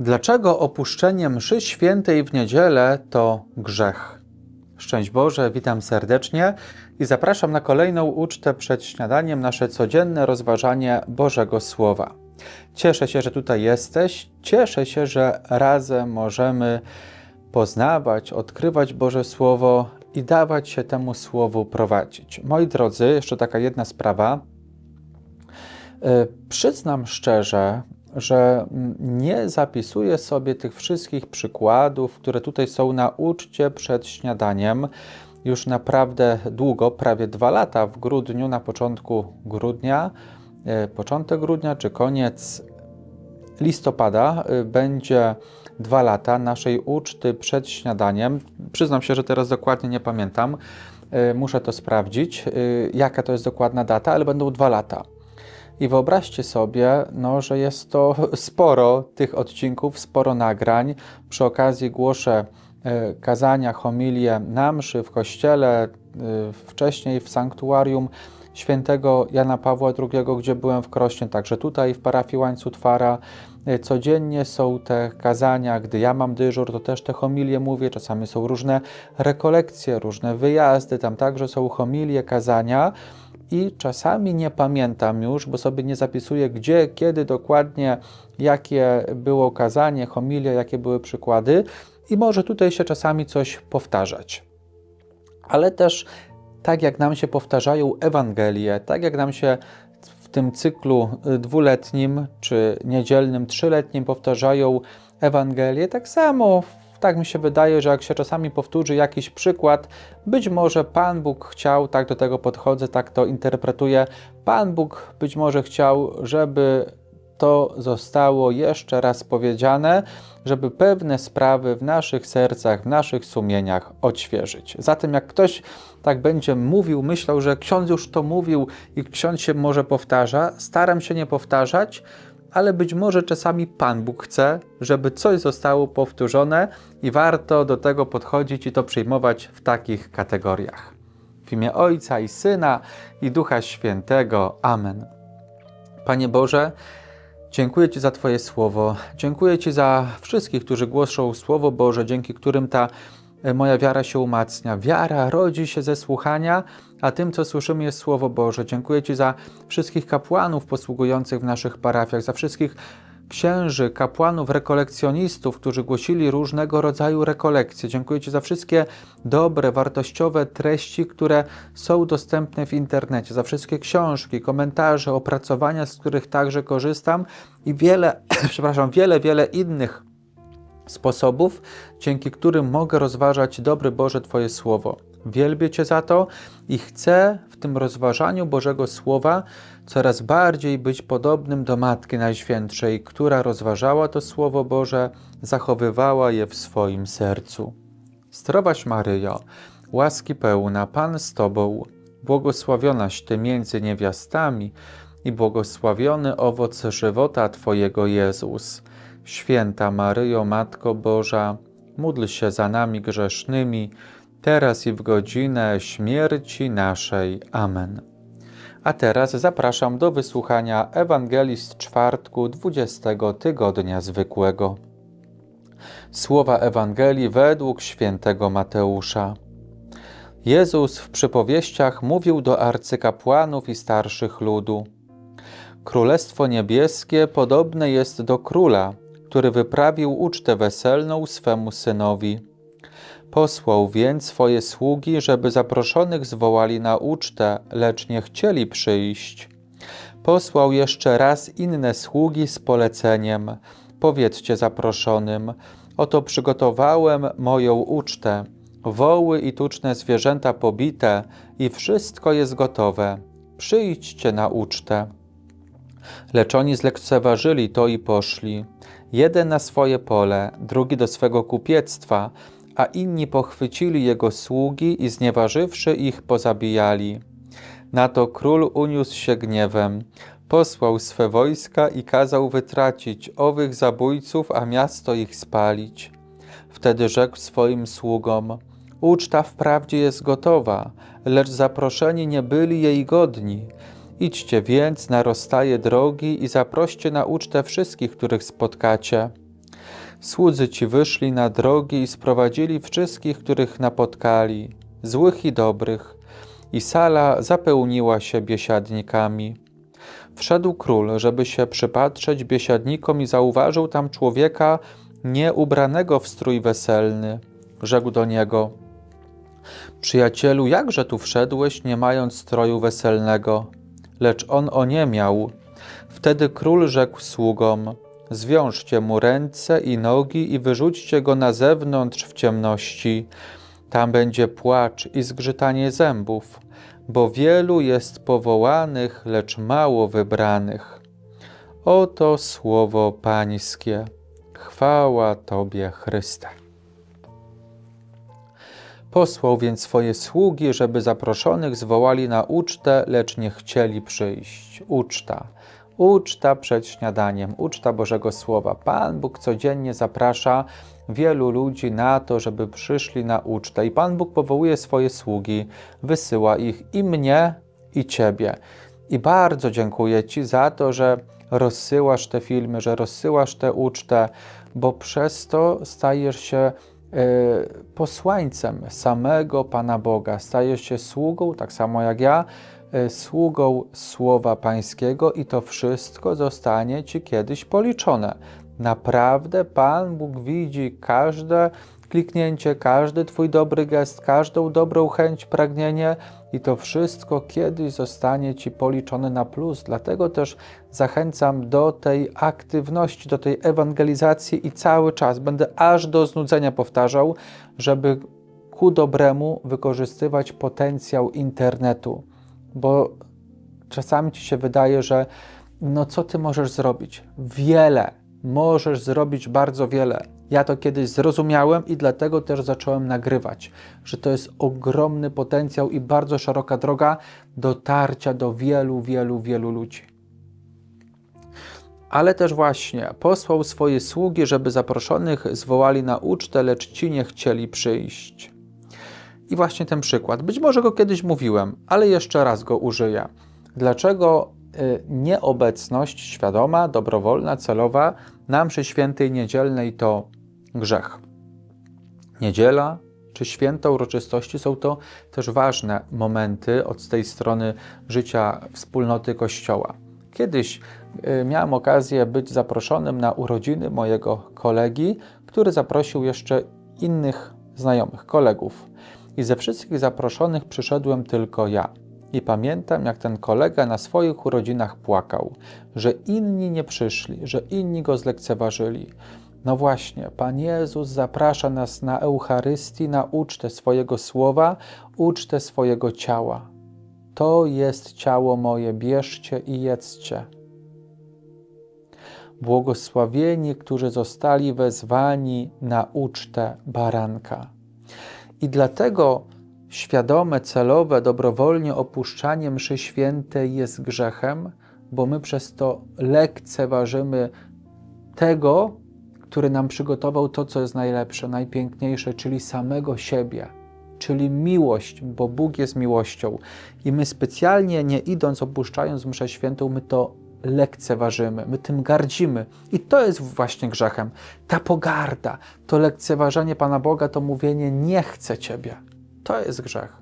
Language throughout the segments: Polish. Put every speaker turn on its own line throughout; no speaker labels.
Dlaczego opuszczenie mszy świętej w niedzielę to grzech? Szczęść Boże, witam serdecznie i zapraszam na kolejną ucztę przed śniadaniem, nasze codzienne rozważanie Bożego Słowa. Cieszę się, że tutaj jesteś, cieszę się, że razem możemy poznawać, odkrywać Boże Słowo i dawać się temu Słowu prowadzić. Moi drodzy, jeszcze taka jedna sprawa. E, przyznam szczerze, że nie zapisuję sobie tych wszystkich przykładów, które tutaj są na uczcie przed śniadaniem. Już naprawdę długo, prawie dwa lata w grudniu, na początku grudnia, e, początek grudnia czy koniec listopada e, będzie dwa lata naszej uczty przed śniadaniem. Przyznam się, że teraz dokładnie nie pamiętam. E, muszę to sprawdzić, jaka to jest dokładna data, ale będą dwa lata. I wyobraźcie sobie, no, że jest to sporo tych odcinków, sporo nagrań. Przy okazji głoszę e, kazania, homilie na mszy w kościele, e, wcześniej w sanktuarium świętego Jana Pawła II, gdzie byłem w Krośnie, także tutaj w parafii Łańcutwara. E, codziennie są te kazania, gdy ja mam dyżur, to też te homilie mówię, czasami są różne rekolekcje, różne wyjazdy, tam także są homilie, kazania i czasami nie pamiętam już, bo sobie nie zapisuję, gdzie, kiedy dokładnie, jakie było kazanie, homilia, jakie były przykłady, i może tutaj się czasami coś powtarzać. Ale też tak jak nam się powtarzają Ewangelie, tak jak nam się w tym cyklu dwuletnim czy niedzielnym, trzyletnim powtarzają Ewangelie, tak samo tak mi się wydaje, że jak się czasami powtórzy jakiś przykład, być może Pan Bóg chciał, tak do tego podchodzę, tak to interpretuję, Pan Bóg być może chciał, żeby to zostało jeszcze raz powiedziane, żeby pewne sprawy w naszych sercach, w naszych sumieniach odświeżyć. Zatem, jak ktoś tak będzie mówił, myślał, że ksiądz już to mówił i ksiądz się może powtarza, staram się nie powtarzać, ale być może czasami Pan Bóg chce, żeby coś zostało powtórzone i warto do tego podchodzić i to przyjmować w takich kategoriach. W imię Ojca i Syna i Ducha Świętego. Amen. Panie Boże, dziękuję Ci za Twoje słowo. Dziękuję Ci za wszystkich, którzy głoszą Słowo Boże, dzięki którym ta moja wiara się umacnia. Wiara rodzi się ze słuchania, a tym, co słyszymy, jest Słowo Boże. Dziękuję Ci za wszystkich kapłanów posługujących w naszych parafiach, za wszystkich księży, kapłanów, rekolekcjonistów, którzy głosili różnego rodzaju rekolekcje. Dziękuję Ci za wszystkie dobre, wartościowe treści, które są dostępne w internecie, za wszystkie książki, komentarze, opracowania, z których także korzystam i wiele, przepraszam, wiele, wiele innych sposobów, dzięki którym mogę rozważać dobry Boże Twoje Słowo. Wielbię Cię za to i chcę w tym rozważaniu Bożego Słowa coraz bardziej być podobnym do Matki Najświętszej, która rozważała to Słowo Boże, zachowywała je w swoim sercu. Zdrowaś Maryjo, łaski pełna, Pan z Tobą, błogosławionaś Ty między niewiastami i błogosławiony owoc żywota Twojego Jezus. Święta Maryjo, Matko Boża, módl się za nami grzesznymi, teraz i w godzinę śmierci naszej. Amen. A teraz zapraszam do wysłuchania Ewangelii z czwartku 20 tygodnia zwykłego. Słowa Ewangelii według świętego Mateusza. Jezus w przypowieściach mówił do arcykapłanów i starszych ludu. Królestwo niebieskie podobne jest do króla, który wyprawił ucztę weselną swemu synowi. Posłał więc swoje sługi, żeby zaproszonych zwołali na ucztę, lecz nie chcieli przyjść. Posłał jeszcze raz inne sługi z poleceniem: Powiedzcie zaproszonym: Oto przygotowałem moją ucztę. Woły i tuczne zwierzęta pobite, i wszystko jest gotowe. Przyjdźcie na ucztę. Lecz oni zlekceważyli to i poszli jeden na swoje pole, drugi do swego kupiectwa, a inni pochwycili jego sługi i znieważywszy ich pozabijali. Na to król uniósł się gniewem, posłał swe wojska i kazał wytracić owych zabójców, a miasto ich spalić. Wtedy rzekł swoim sługom: Uczta wprawdzie jest gotowa, lecz zaproszeni nie byli jej godni. Idźcie więc na rozstaje drogi i zaproście na ucztę wszystkich, których spotkacie. Słudzy ci wyszli na drogi i sprowadzili wszystkich, których napotkali, złych i dobrych, i sala zapełniła się biesiadnikami. Wszedł król, żeby się przypatrzeć biesiadnikom i zauważył tam człowieka nieubranego w strój weselny. Rzekł do niego: Przyjacielu, jakże tu wszedłeś, nie mając stroju weselnego? Lecz on oniemiał. Wtedy król rzekł sługom: Zwiążcie mu ręce i nogi i wyrzućcie go na zewnątrz w ciemności. Tam będzie płacz i zgrzytanie zębów, bo wielu jest powołanych, lecz mało wybranych. Oto słowo Pańskie. Chwała Tobie, Chryste. Posłał więc swoje sługi, żeby zaproszonych zwołali na ucztę, lecz nie chcieli przyjść. Uczta. Uczta przed śniadaniem, uczta Bożego Słowa. Pan Bóg codziennie zaprasza wielu ludzi na to, żeby przyszli na ucztę. I Pan Bóg powołuje swoje sługi, wysyła ich i mnie, i Ciebie. I bardzo dziękuję Ci za to, że rozsyłasz te filmy, że rozsyłasz tę ucztę, bo przez to stajesz się posłańcem samego Pana Boga. Stajesz się sługą, tak samo jak ja, y, sługą Słowa Pańskiego i to wszystko zostanie Ci kiedyś policzone. Naprawdę Pan Bóg widzi każde kliknięcie, każdy Twój dobry gest, każdą dobrą chęć, pragnienie i to wszystko kiedyś zostanie Ci policzone na plus. Dlatego też zachęcam do tej aktywności, do tej ewangelizacji i cały czas będę aż do znudzenia powtarzał, żeby ku dobremu wykorzystywać potencjał internetu, bo czasami Ci się wydaje, że no co Ty możesz zrobić? Wiele możesz zrobić bardzo wiele. Ja to kiedyś zrozumiałem i dlatego też zacząłem nagrywać, że to jest ogromny potencjał i bardzo szeroka droga dotarcia do wielu, wielu, wielu ludzi. Ale też właśnie posłał swoje sługi, żeby zaproszonych zwołali na ucztę, lecz ci nie chcieli przyjść. I właśnie ten przykład. Być może go kiedyś mówiłem, ale jeszcze raz go użyję. Dlaczego Y, nieobecność świadoma, dobrowolna, celowa na mszy świętej niedzielnej to grzech. Niedziela czy święta uroczystości są to też ważne momenty od tej strony życia wspólnoty Kościoła. Kiedyś y, miałem okazję być zaproszonym na urodziny mojego kolegi, który zaprosił jeszcze innych znajomych, kolegów. I ze wszystkich zaproszonych przyszedłem tylko ja. I pamiętam, jak ten kolega na swoich urodzinach płakał, że inni nie przyszli, że inni go zlekceważyli. No właśnie, Pan Jezus zaprasza nas na Eucharystii, na ucztę swojego słowa, ucztę swojego ciała. To jest ciało moje, bierzcie i jedzcie. Błogosławieni, którzy zostali wezwani na ucztę baranka. I dlatego Świadome, celowe, dobrowolnie opuszczanie mszy świętej jest grzechem, bo my przez to lekceważymy tego, który nam przygotował to, co jest najlepsze, najpiękniejsze, czyli samego siebie, czyli miłość, bo Bóg jest miłością. I my specjalnie nie idąc, opuszczając mszę świętą, my to lekceważymy, my tym gardzimy. I to jest właśnie grzechem. Ta pogarda, to lekceważenie Pana Boga, to mówienie nie chcę Ciebie. To jest grzech.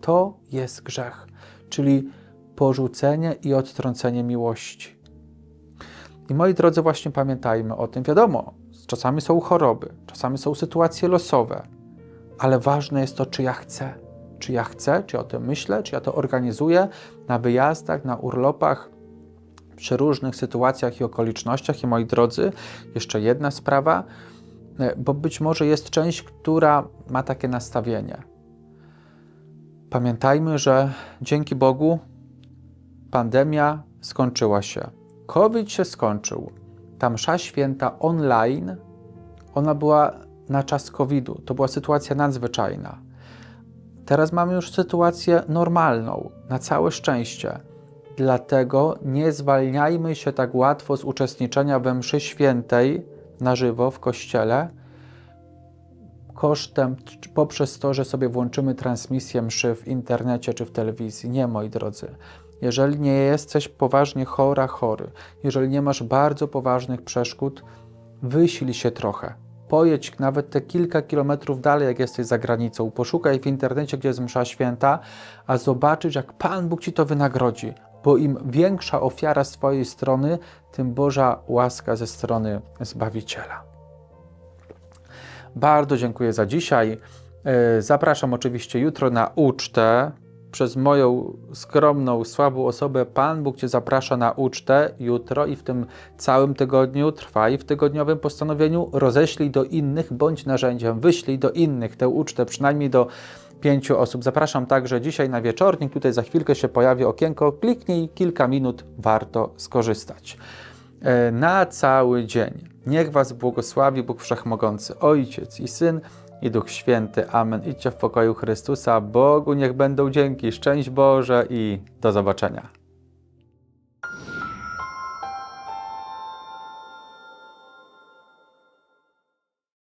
To jest grzech, czyli porzucenie i odtrącenie miłości. I moi drodzy, właśnie pamiętajmy o tym. Wiadomo, czasami są choroby, czasami są sytuacje losowe, ale ważne jest to, czy ja chcę. Czy ja chcę, czy ja o tym myślę, czy ja to organizuję na wyjazdach, na urlopach, przy różnych sytuacjach i okolicznościach. I moi drodzy, jeszcze jedna sprawa, bo być może jest część, która ma takie nastawienie Pamiętajmy, że dzięki Bogu pandemia skończyła się. COVID się skończył. Ta msza święta online, ona była na czas COVID-u. To była sytuacja nadzwyczajna. Teraz mamy już sytuację normalną, na całe szczęście. Dlatego nie zwalniajmy się tak łatwo z uczestniczenia we mszy świętej na żywo w kościele, kosztem, poprzez to, że sobie włączymy transmisję mszy w internecie czy w telewizji. Nie, moi drodzy. Jeżeli nie jesteś poważnie chora, chory, jeżeli nie masz bardzo poważnych przeszkód, wysil się trochę. Pojedź nawet te kilka kilometrów dalej, jak jesteś za granicą. Poszukaj w internecie, gdzie jest msza święta, a zobaczysz, jak Pan Bóg ci to wynagrodzi. Bo im większa ofiara z Twojej strony, tym Boża łaska ze strony Zbawiciela. Bardzo dziękuję za dzisiaj. E, Zapraszam oczywiście jutro na ucztę. Przez moją skromną, słabą osobę Pan Bóg Cię zaprasza na ucztę jutro i w tym całym tygodniu trwaj w tygodniowym postanowieniu. Roześlij do innych, bądź narzędziem, wyślij do innych tę ucztę, przynajmniej do pięciu osób. Zapraszam także dzisiaj na wieczornik. Tutaj za chwilkę się pojawi okienko. Kliknij kilka minut, warto skorzystać. E, Na cały dzień. Niech Was błogosławi Bóg Wszechmogący, Ojciec i Syn i Duch Święty. Amen. Idźcie w pokoju Chrystusa. Bogu niech będą dzięki. Szczęść Boże i do zobaczenia.